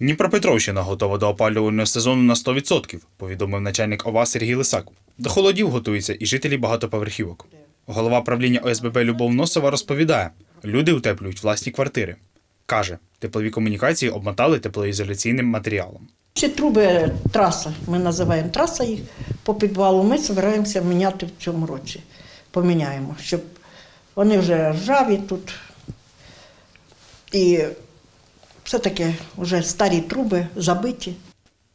Дніпропетровщина готова до опалювального сезону на 100%, повідомив начальник ОВА Сергій Лисак. До холодів готуються і жителі багатоповерхівок. Голова правління ОСББ Любов Носова розповідає, люди утеплюють власні квартири. Каже, теплові комунікації обмотали теплоізоляційним матеріалом. Всі труби траса, ми називаємо траса їх по підвалу. Ми збираємося міняти в цьому році. Поміняємо, щоб вони вже ржаві тут. І все-таки вже старі труби забиті.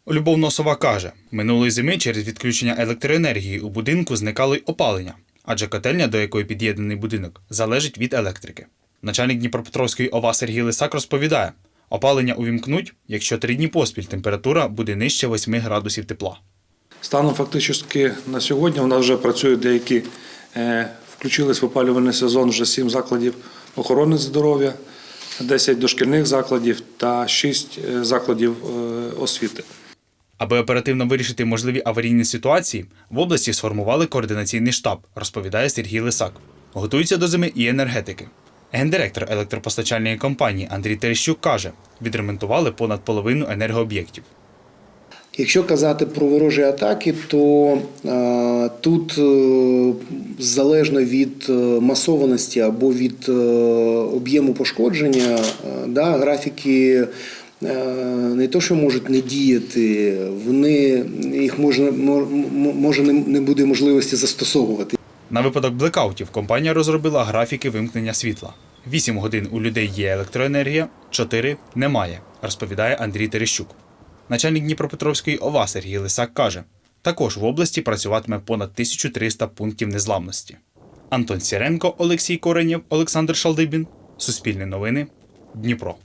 Любов Носова каже, минулої зими через відключення електроенергії у будинку зникало й опалення, адже котельня, до якої під'єднаний будинок, залежить від електрики. Начальник Дніпропетровської ОВА Сергій Лисак розповідає, опалення увімкнуть, якщо три дні поспіль температура буде нижче 8 градусів тепла. Станом фактично на сьогодні у нас вже працюють деякі, е, включились в опалювальний сезон вже 7 закладів охорони здоров'я, 10 дошкільних закладів та 6 е, закладів е, освіти. Аби оперативно вирішити можливі аварійні ситуації, в області сформували координаційний штаб, розповідає Сергій Лисак. Готуються до зими і енергетики. Гендиректор електропостачальної компанії Андрій Терещук каже, відремонтували понад половину енергооб'єктів. Якщо казати про ворожі атаки, то е, тут е, залежно від е, масованості або від е, об'єму пошкодження, да, графіки не то, що можуть не діяти, вони їх можна може не, буде можливості застосовувати. На випадок блекаутів компанія розробила графіки вимкнення світла. 8 годин у людей є електроенергія, 4 немає, розповідає Андрій Терещук. Начальник Дніпропетровської ОВА Сергій Лисак каже, також в області працюватиме понад 1300 пунктів незламності. Антон Сіренко, Олексій Коренєв, Олександр Шалдибін. Суспільне новини. Дніпро.